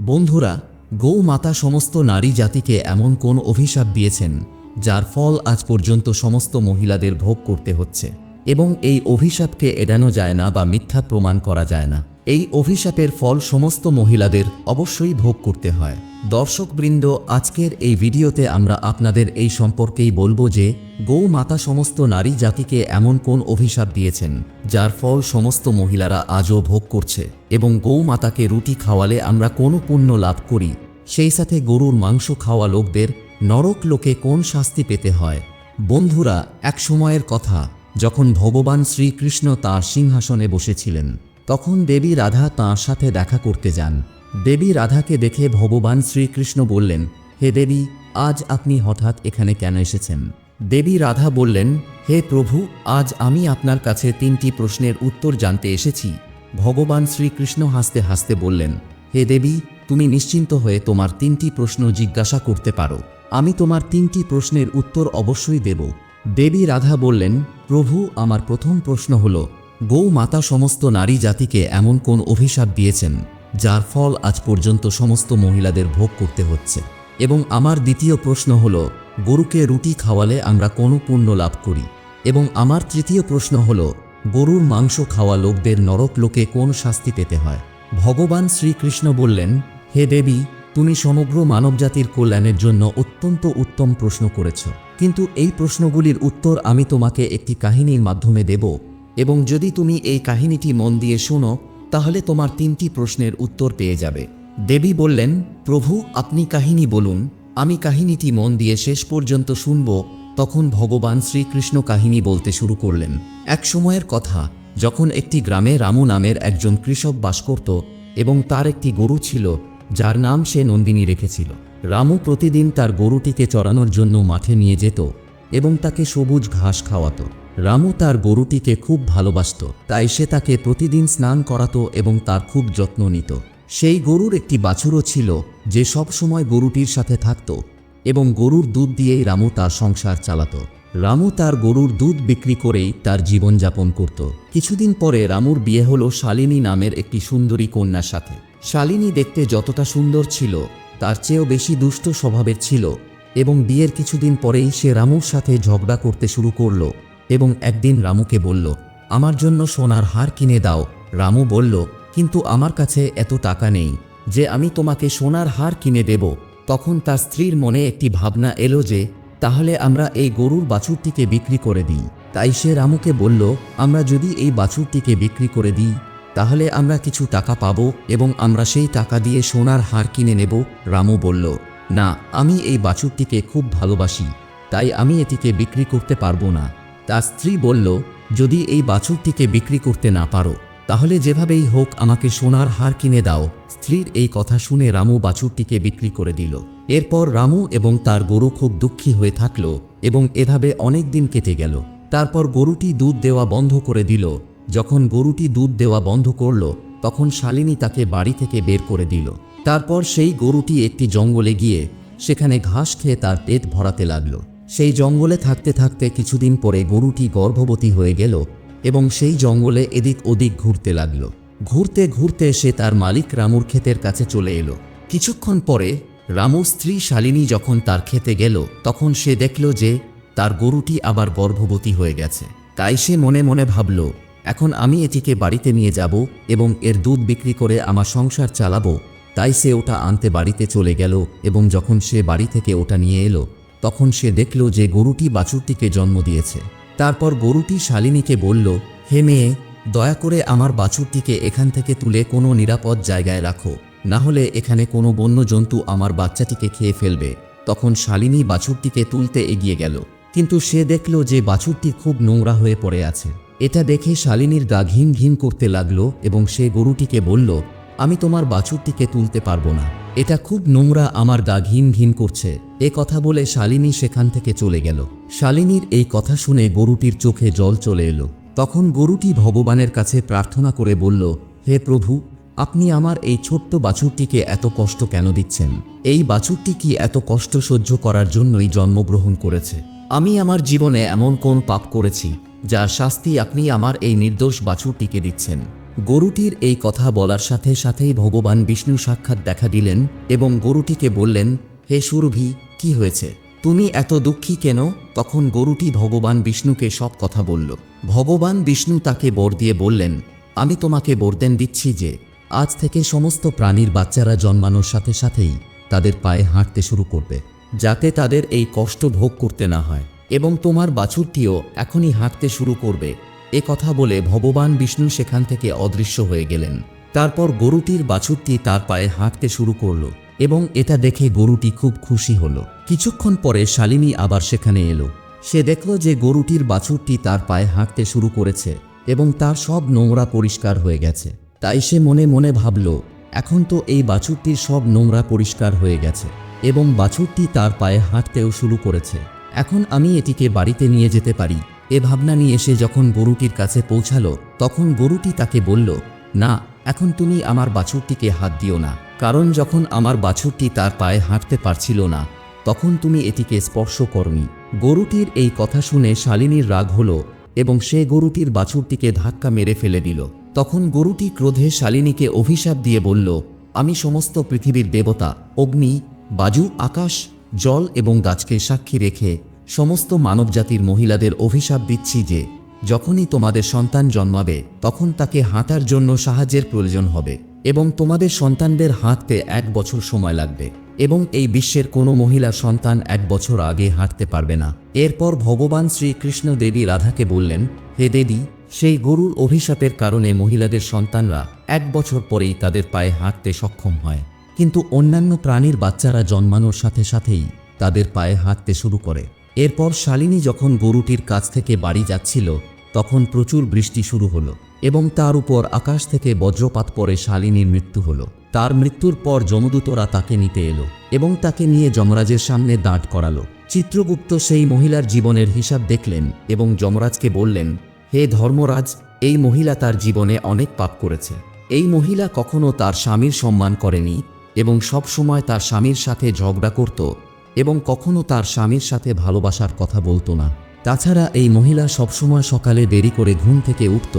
বন্ধুরা গৌ মাতা সমস্ত নারী জাতিকে এমন কোন অভিশাপ দিয়েছেন, যার ফল আজ পর্যন্ত সমস্ত মহিলাদের ভোগ করতে হচ্ছে? এবং এই অভিশাপকে এড়ানো যায় না বা মিথ্যা প্রমাণ করা যায় না। এই অভিশাপের ফল সমস্ত মহিলাদের অবশ্যই ভোগ করতে হয়। দর্শকবৃন্দ, আজকের এই ভিডিওতে আমরা আপনাদের এই সম্পর্কেই বলব যে গৌ মাতা সমস্ত নারী জাতিকে এমন কোন অভিশাপ দিয়েছেন, যার ফল সমস্ত মহিলারা আজও ভোগ করছে এবং গৌ মাতাকে রুটি খাওয়ালে আমরা কোনো পুণ্য লাভ করি? সেই সাথে গরুর মাংস খাওয়া লোকদের নরক লোকে কোন শাস্তি পেতে হয়? বন্ধুরা, এক সময়ের কথা, যখন ভগবান শ্রীকৃষ্ণ তাঁর সিংহাসনে বসেছিলেন, তখন দেবী রাধা তাঁর সাথে দেখা করতে যান। দেবী রাধাকে দেখে ভগবান শ্রীকৃষ্ণ বললেন, হে দেবী, আজ আপনি হঠাৎ এখানে কেন এসেছেন? দেবী রাধা বললেন, হে প্রভু, আজ আমি আপনার কাছে তিনটি প্রশ্নের উত্তর জানতে এসেছি। ভগবান শ্রীকৃষ্ণ হাসতে হাসতে বললেন, হে দেবী, তুমি নিশ্চিন্ত হয়ে তোমার তিনটি প্রশ্ন জিজ্ঞাসা করতে পারো। আমি তোমার তিনটি প্রশ্নের উত্তর অবশ্যই দেব। দেবী রাধা বললেন, প্রভু, আমার প্রথম প্রশ্ন হল গৌ মাতা সমস্ত নারী জাতিকে এমন কোন অভিশাপ দিয়েছেন? যার ফল আজ পর্যন্ত সমস্ত মহিলাদের ভোগ করতে হচ্ছে। এবং আমার দ্বিতীয় প্রশ্ন হল, গরুকে রুটি খাওয়ালে আমরা কোনো পুণ্য লাভ করি? এবং আমার তৃতীয় প্রশ্ন হল, গরুর মাংস খাওয়া লোকদের নরক লোকে কোন শাস্তি পেতে হয়? ভগবান শ্রীকৃষ্ণ বললেন, হে দেবী, তুমি সমগ্র মানবজাতির কল্যাণের জন্য অত্যন্ত উত্তম প্রশ্ন করেছ। কিন্তু এই প্রশ্নগুলির উত্তর আমি তোমাকে একটি কাহিনীর মাধ্যমে দেব। এবং যদি তুমি এই কাহিনীটি মন দিয়ে শোনো তাহলে তোমার তিনটি প্রশ্নের উত্তর পেয়ে যাবে। দেবী বললেন, প্রভু, আপনি কাহিনী বলুন। আমি কাহিনীটি মন দিয়ে শেষ পর্যন্ত শুনব। তখন ভগবান শ্রীকৃষ্ণ কাহিনী বলতে শুরু করলেন। এক সময়ের কথা, যখন একটি গ্রামে রামু নামের একজন কৃষক বাস করত এবং তার একটি গরু ছিল, যার নাম সে নন্দিনী রেখেছিল। রামু প্রতিদিন তার গরুটিকে চড়ানোর জন্য মাঠে নিয়ে যেত এবং তাকে সবুজ ঘাস খাওয়াতো। রামু তার গরুটিকে খুব ভালোবাসত, তাই সে তাকে প্রতিদিন স্নান করাতো এবং তার খুব যত্ন নিত। সেই গরুর একটি বাছুরও ছিল, যে সব সময় গরুটির সাথে থাকত এবং গরুর দুধ দিয়েই রামু তার সংসার চালাত। রামু তার গরুর দুধ বিক্রি করেই তার জীবনযাপন করত। কিছুদিন পরে রামুর বিয়ে হলো শালিনী নামের একটি সুন্দরী কন্যার সাথে। শালিনী দেখতে যতটা সুন্দর ছিল, তার চেয়েও বেশি দুষ্ট স্বভাবের ছিল এবং বিয়ের কিছুদিন পরেই সে রামুর সাথে ঝগড়া করতে শুরু করল। এবং একদিন রামুকে বলল, আমার জন্য সোনার হার কিনে দাও। রামু বলল, কিন্তু আমার কাছে এত টাকা নেই। যে আমি তোমাকে সোনার হার কিনে দেব, তখন তার স্ত্রীর মনে একটি ভাবনা এলো যে, তাহলে আমরা এই গরুর বাছুরটিকে বিক্রি করে দিই। তাই সে রামুকে বলল, আমরা যদি এই বাছুরটিকে বিক্রি করে দিই, তাহলে আমরা কিছু টাকা পাবো এবং আমরা সেই টাকা দিয়ে সোনার হার কিনে নেব। রামু বলল, না, আমি এই বাছুরটিকে খুব ভালোবাসি, তাই আমি এটিকে বিক্রি করতে পারব না। তার স্ত্রী বলল, যদি এই বাছুরটিকে বিক্রি করতে না পারো, তাহলে যেভাবেই হোক আমাকে সোনার হার কিনে দাও। স্ত্রীর এই কথা শুনে রামু বাছুরটিকে বিক্রি করে দিল। এরপর রামু এবং তার গরু খুব দুঃখী হয়ে থাকল এবং এভাবে অনেক দিন কেটে গেল। তারপর গরুটি দুধ দেওয়া বন্ধ করে দিল। যখন গরুটি দুধ দেওয়া বন্ধ করল, তখন শালিনী তাকে বাড়ি থেকে বের করে দিল। তারপর সেই গরুটি একটি জঙ্গলে গিয়ে সেখানে ঘাস খেয়ে তার পেট ভরাতে লাগল। সেই জঙ্গলে থাকতে থাকতে কিছুদিন পরে গরুটি গর্ভবতী হয়ে গেল এবং সেই জঙ্গলে এদিক ওদিক ঘুরতে লাগল। ঘুরতে ঘুরতে সে তার মালিক রামুর ক্ষেতের কাছে চলে এলো। কিছুক্ষণ পরে রামুর স্ত্রী শালিনী যখন তার খেতে গেল, তখন সে দেখল যে তার গরুটি আবার গর্ভবতী হয়ে গেছে। তাই সে মনে মনে ভাবল, এখন আমি এটিকে বাড়িতে নিয়ে যাব এবং এর দুধ বিক্রি করে আমার সংসার চালাবো। তাই সে ওটা আনতে বাড়িতে চলে গেল এবং যখন সে বাড়ি থেকে ওটা নিয়ে এলো তখন সে দেখল যে গরুটি বাছুরটিকে জন্ম দিয়েছে। তারপর গরুটি শালিনীকে বলল, হে মেয়ে, দয়া করে আমার বাছুরটিকে এখান থেকে তুলে কোনো নিরাপদ জায়গায় রাখো। না হলে এখানে কোনো বন্য জন্তু আমার বাচ্চাটিকে খেয়ে ফেলবে। তখন শালিনী বাছুরটিকে তুলতে এগিয়ে গেল। কিন্তু সে দেখল যে বাছুরটি খুব নোংরা হয়ে পড়ে আছে। এটা দেখে শালিনীর গা ঘিন ঘিন করতে লাগল এবং সে গরুটিকে বলল, আমি তোমার বাছুরটিকে তুলতে পারব না। এটা খুব নোংরা আমার গা ঘিন ঘিন করছে। এ কথা বলে শালিনী সেখান থেকে চলে গেল। শালিনীর এই কথা শুনে গরুটির চোখে জল চলে এলো। তখন গরুটি ভগবানের কাছে প্রার্থনা করে বলল, হে প্রভু, আপনি আমার এই ছোট্ট বাছুরটিকে এত কষ্ট কেন দিচ্ছেন? এই বাছুরটি কি এত কষ্ট সহ্য করার জন্যই জন্মগ্রহণ করেছে? আমি আমার জীবনে এমন কোন পাপ করেছি, যার শাস্তি আপনি আমার এই নির্দোষ বাছুরটিকে দিচ্ছেন। গরুটির এই কথা বলার সাথে সাথেই ভগবান বিষ্ণু সাক্ষাৎ দেখা দিলেন এবং গরুটিকে বললেন, হে সুরভি, কি হয়েছে? তুমি এত দুঃখী কেন? তখন গরুটি ভগবান বিষ্ণুকে সব কথা বলল। ভগবান বিষ্ণু তাকে বর দিয়ে বললেন, আমি তোমাকে বরদেন দিচ্ছি যে, আজ থেকে সমস্ত প্রাণীর বাচ্চারা জন্মানোর সাথে সাথেই তাদের পায়ে হাঁটতে শুরু করবে, যাতে তাদের এই কষ্ট ভোগ করতে না হয় এবং তোমার বাছুরটিও এখনই হাঁটতে শুরু করবে। এ কথা বলে ভগবান বিষ্ণু সেখান থেকে অদৃশ্য হয়ে গেলেন। তারপর গরুটির বাছুরটি তার পায়ে হাঁটতে শুরু করল এবং এটা দেখে গরুটি খুব খুশি হলো। কিছুক্ষণ পরে শালিনী আবার সেখানে এলো। সে দেখল যে গরুটির বাছুরটি তার পায়ে হাঁটতে শুরু করেছে এবং তার সব নোংরা পরিষ্কার হয়ে গেছে। তাই সে মনে মনে ভাবল, এখন তো এই বাছুরটির সব নোংরা পরিষ্কার হয়ে গেছে এবং বাছুরটি তার পায়ে হাঁটতেও শুরু করেছে। এখন আমি এটিকে বাড়িতে নিয়ে যেতে পারি। এ ভাবনা নিয়ে এসে যখন গরুটির কাছে পৌঁছালো, তখন গরুটি তাকে বলল, না, এখন তুমি আমার বাছুরটিকে হাত দিও না। কারণ যখন আমার বাছুরটি তার পায়ে হাঁটতে পারছিল না, তখন তুমি এটিকে স্পর্শ করনি। গরুটির এই কথা শুনে শালিনীর রাগ হলো এবং সে গরুটির বাছুরটিকে ধাক্কা মেরে ফেলে দিল। তখন গরুটি ক্রোধে শালিনীকে অভিশাপ দিয়ে বলল, আমি সমস্ত পৃথিবীর দেবতা, অগ্নি, বাজু, আকাশ, জল এবং গাছকে সাক্ষী রেখে সমস্ত মানবজাতির মহিলাদের অভিশাপ দিচ্ছি যে, যখনই তোমাদের সন্তান জন্মাবে, তখন তাকে হাঁটার জন্য সাহায্যের প্রয়োজন হবে এবং তোমাদের সন্তানদের হাঁটতে এক বছর সময় লাগবে এবং এই বিশ্বের কোনো মহিলা সন্তান এক বছর আগে হাঁটতে পারবে না। এরপর ভগবান শ্রীকৃষ্ণ দেবী রাধাকে বললেন, হে দেবী, সেই গরুর অভিশাপের কারণে মহিলাদের সন্তানরা এক বছর পরেই তাদের পায়ে হাঁটতে সক্ষম হয়। কিন্তু অন্যান্য প্রাণীর বাচ্চারা জন্মানোর সাথে সাথেই তাদের পায়ে হাঁটতে শুরু করে। এরপর শালিনী যখন গরুটির কাছ থেকে বাড়ি যাচ্ছিল, তখন প্রচুর বৃষ্টি শুরু হলো এবং তার উপর আকাশ থেকে বজ্রপাত পরে শালিনীর মৃত্যু হলো। তার মৃত্যুর পর যমদূতরা তাকে নিতে এলো এবং তাকে নিয়ে যমরাজের সামনে দাঁড় করালো। চিত্রগুপ্ত সেই মহিলার জীবনের হিসাব দেখলেন এবং যমরাজকে বললেন, হে ধর্মরাজ, এই মহিলা তার জীবনে অনেক পাপ করেছে। এই মহিলা কখনো তার স্বামীর সম্মান করেনি এবং সব সময় তার স্বামীর সাথে ঝগড়া করত এবং কখনো তার স্বামীর সাথে ভালোবাসার কথা বলতো না। তাছাড়া এই মহিলা সবসময় সকালে দেরি করে ঘুম থেকে উঠত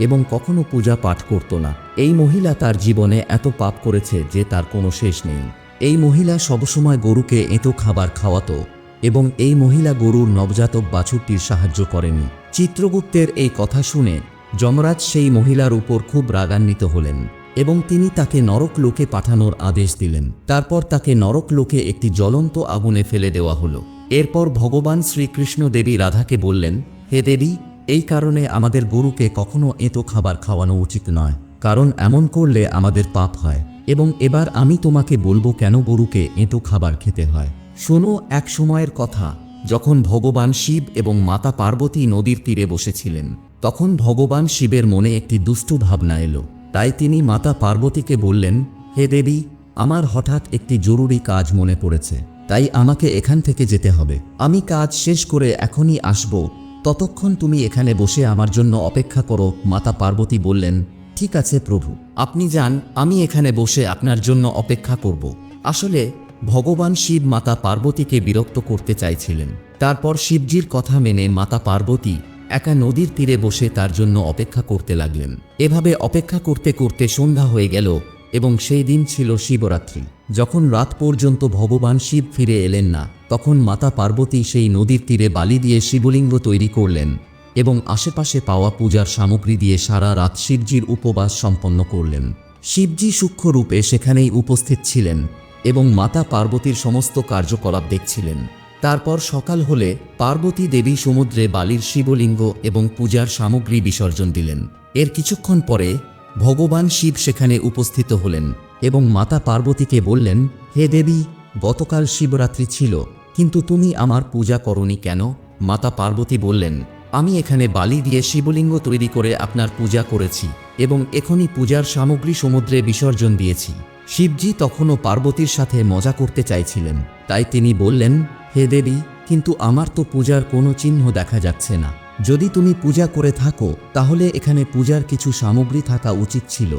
এবং কখনো পূজা পাঠ করত না। এই মহিলা তার জীবনে এত পাপ করেছে যে তার কোনো শেষ নেই। এই মহিলা সবসময় গরুকে এঁতো খাবার খাওয়াতো এবং এই মহিলা গরুর নবজাতক বাছুরটির সাহায্য করেনি। চিত্রগুপ্তের এই কথা শুনে যমরাজ সেই মহিলার উপর খুব রাগান্বিত হলেন। এবং তিনি তাকে নরক লোকে পাঠানোর আদেশ দিলেন। তারপর তাকে নরক লোকে একটি জ্বলন্ত আগুনে ফেলে দেওয়া হলো। এরপর ভগবান শ্রীকৃষ্ণ দেবী রাধাকে বললেন, হে দেবী, এই কারণে আমাদের গরুকে কখনো এঁতো খাবার খাওয়ানো উচিত নয়, কারণ এমন করলে আমাদের পাপ হয়। এবং এবার আমি তোমাকে বলব কেন গরুকে এঁতো খাবার খেতে হয়? শোনো, এক সময়ের কথা, যখন ভগবান শিব এবং মাতা পার্বতী নদীর তীরে বসেছিলেন, তখন ভগবান শিবের মনে একটি দুষ্টু ভাবনা এলো। তাই তিনি মাতা পার্বতীকে বললেন, হে দেবী, আমার হঠাৎ একটি জরুরি কাজ মনে পড়েছে। তাই আমাকে এখান থেকে যেতে হবে। আমি কাজ শেষ করে এখনই আসব। ততক্ষণ তুমি এখানে বসে আমার জন্য অপেক্ষা করো। মাতা পার্বতী বললেন, ঠিক আছে প্রভু। আপনি যান, আমি এখানে বসে আপনার জন্য অপেক্ষা করব। আসলে, ভগবান শিব মাতা পার্বতীকে বিরক্ত করতে চাইছিলেন। তারপর শিবজির কথা মেনে মাতা পার্বতী একা নদীর তীরে বসে তার জন্য অপেক্ষা করতে লাগলেন। এভাবে অপেক্ষা করতে করতে সন্ধ্যা হয়ে গেল এবং সেই দিন ছিল শিবরাত্রি। যখন রাত পর্যন্ত ভগবান শিব ফিরে এলেন না, তখন মাতা পার্বতী সেই নদীর তীরে বালি দিয়ে শিবলিঙ্গ তৈরি করলেন এবং আশেপাশে পাওয়া পূজার সামগ্রী দিয়ে সারা রাত শিবজির উপবাস সম্পন্ন করলেন। শিবজি সূক্ষ্ম রূপে সেখানেই উপস্থিত ছিলেন এবং মাতা পার্বতীর সমস্ত কার্যকলাপ দেখছিলেন। তারপর সকাল হলে পার্বতী দেবী সমুদ্রে বালির শিবলিঙ্গ এবং পূজার সামগ্রী বিসর্জন দিলেন। এর কিছুক্ষণ পরে ভগবান শিব সেখানে উপস্থিত হলেন এবং মাতা পার্বতীকে বললেন, হে দেবী, গতকাল শিবরাত্রি ছিল, কিন্তু তুমি আমার পূজা করনি কেন? মাতা পার্বতী বললেন, আমি এখানে বালি দিয়ে শিবলিঙ্গ তৈরি করে আপনার পূজা করেছি এবং এখনই পূজার সামগ্রী সমুদ্রে বিসর্জন দিয়েছি। শিবজি তখনও পার্বতীর সাথে মজা করতে চাইছিলেন। তাই তিনি বললেন, হে দেবী, কিন্তু আমার তো পূজার কোনো চিহ্ন দেখা যাচ্ছে না। যদি তুমি পূজা করে থাকো, তাহলে এখানে পূজার কিছু সামগ্রী থাকা উচিত ছিল।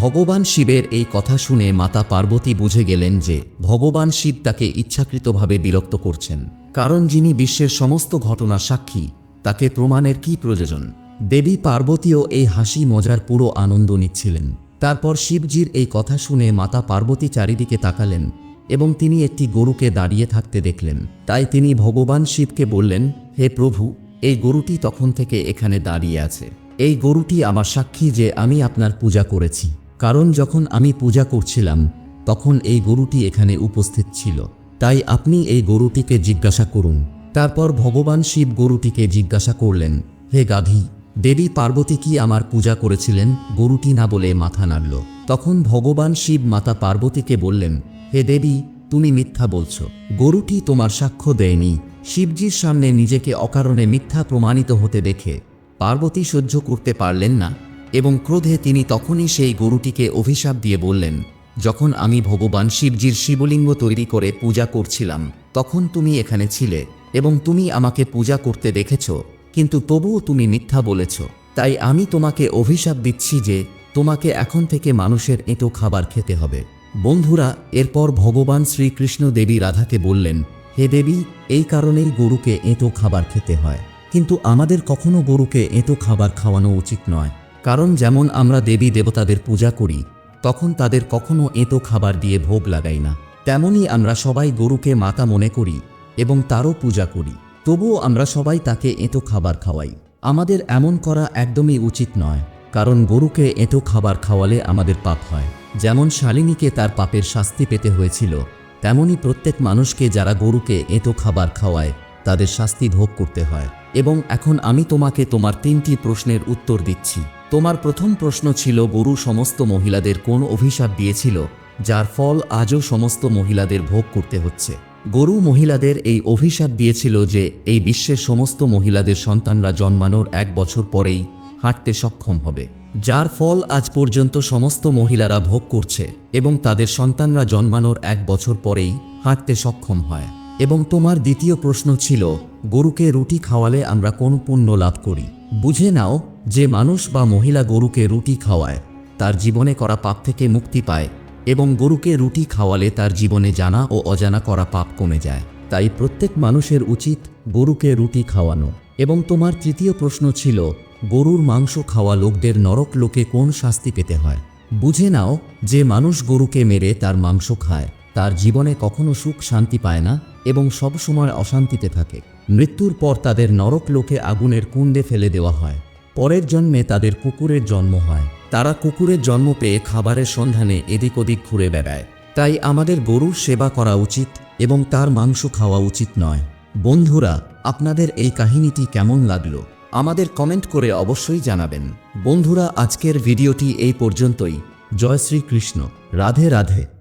ভগবান শিবের এই কথা শুনে মাতা পার্বতী বুঝে গেলেন যে ভগবান শিব তাকে ইচ্ছাকৃতভাবে বিরক্ত করছেন, কারণ যিনি বিশ্বের সমস্ত ঘটনা সাক্ষী, তাকে প্রমাণের কি প্রয়োজন? দেবী পার্বতীও এই হাসি মজার পুরো আনন্দ নিচ্ছিলেন। তারপর শিবজির এই কথা শুনে মাতা পার্বতী চারিদিকে তাকালেন এবং তিনি একটি গরুকে দাঁড়িয়ে থাকতে দেখলেন। তাই তিনি ভগবান শিবকে বললেন, হে প্রভু, এই গরুটি তখন থেকে এখানে দাঁড়িয়ে আছে। এই গরুটি আমার সাক্ষী যে আমি আপনার পূজা করেছি। কারণ যখন আমি পূজা করছিলাম, তখন এই গরুটি এখানে উপস্থিত ছিল। তাই আপনি এই গরুটিকে জিজ্ঞাসা করুন। তারপর ভগবান শিব গরুটিকে জিজ্ঞাসা করলেন, হে গাধী দেবী পার্বতী কি আমার পূজা করেছিলেন? গরুটি না বলে মাথা নাড়ল। তখন ভগবান শিব মাতা পার্বতীকে বললেন, হে দেবী, তুমি মিথ্যা বলছ। গরুটি তোমার সাক্ষ্য দেয়নি। শিবজির সামনে নিজেকে অকারণে মিথ্যা প্রমাণিত হতে দেখে পার্বতী সহ্য করতে পারলেন না এবং ক্রোধে তিনি তখনই সেই গরুটিকে অভিশাপ দিয়ে বললেন, যখন আমি ভগবান শিবজির শিবলিঙ্গ তৈরি করে পূজা করছিলাম, তখন তুমি এখানে ছিলে এবং তুমি আমাকে পূজা করতে দেখেছ। কিন্তু তবুও তুমি মিথ্যা বলেছ। তাই আমি তোমাকে অভিশাপ দিচ্ছি যে তোমাকে এখন থেকে মানুষের এঁটো খাবার খেতে হবে। বন্ধুরা, এরপর ভগবান শ্রীকৃষ্ণ দেবী রাধাকে বললেন, হে দেবী, এই কারণেই গরুকে এঁটো খাবার খেতে হয়। কিন্তু আমাদের কখনো গরুকে এঁটো খাবার খাওয়ানো উচিত নয়। কারণ যেমন আমরা দেবী দেবতাদের পূজা করি, তখন তাদের কখনো এঁটো খাবার দিয়ে ভোগ লাগাই না। তেমনই আমরা সবাই গরুকে মাতা মনে করি এবং তারও পূজা করি। তবুও আমরা সবাই তাকে এঁতো খাবার খাওয়াই। আমাদের এমন করা একদমই উচিত নয়, কারণ গরুকে এঁতো খাবার খাওয়ালে আমাদের পাপ হয়। যেমন শালিনীকে তার পাপের শাস্তি পেতে হয়েছিল, তেমনি প্রত্যেক মানুষকে যারা গরুকে এঁতো খাবার খাওয়ায়, তাদের শাস্তি ভোগ করতে হয়। এবং এখন আমি তোমাকে তোমার তিনটি প্রশ্নের উত্তর দিচ্ছি। তোমার প্রথম প্রশ্ন ছিল, গরু সমস্ত মহিলাদের কোন অভিশাপ দিয়েছিল, যার ফল আজও সমস্ত মহিলাদের ভোগ করতে হচ্ছে? গরু মহিলাদের এই অভিশাপ দিয়েছিল যে এই বিশ্বের সমস্ত মহিলাদের সন্তানরা জন্মানোর এক বছর পরেই হাঁটতে সক্ষম হবে। যার ফল আজ পর্যন্ত সমস্ত মহিলারা ভোগ করছে এবং তাদের সন্তানরা জন্মানোর এক বছর পরেই হাঁটতে সক্ষম হয়। এবং তোমার দ্বিতীয় প্রশ্ন ছিল, গরুকে রুটি খাওয়ালে আমরা কোন পুণ্য লাভ করি? বুঝে নাও, যে মানুষ বা মহিলা গরুকে রুটি খাওয়ায়, তার জীবনে করা পাপ থেকে মুক্তি পায় এবং গরুকে রুটি খাওয়ালে তার জীবনে জানা ও অজানা করা পাপ কমে যায়। তাই প্রত্যেক মানুষের উচিত গরুকে রুটি খাওয়ানো। এবং তোমার তৃতীয় প্রশ্ন ছিল, গরুর মাংস খাওয়া লোকদের নরক লোকে কোন শাস্তি পেতে হয়? বুঝে নাও, যে মানুষ গরুকে মেরে তার মাংস খায়, তার জীবনে কখনো সুখ শান্তি পায় না এবং সবসময় অশান্তিতে থাকে। মৃত্যুর পর তাদের নরক লোকে আগুনের কুণ্ডে ফেলে দেওয়া হয়। পরের জন্মে তাদের কুকুরের জন্ম হয়। তারা কুকুরের জন্ম পেয়ে খাবারের সন্ধানে এদিক ওদিক ঘুরে বেড়ায়। তাই আমাদের গরুর সেবা করা উচিত এবং তার মাংস খাওয়া উচিত নয়। বন্ধুরা, আপনাদের এই কাহিনীটি কেমন লাগল? আমাদের কমেন্ট করে অবশ্যই জানাবেন। বন্ধুরা, আজকের ভিডিওটি এই পর্যন্তই। জয় শ্রীকৃষ্ণ। রাধে রাধে।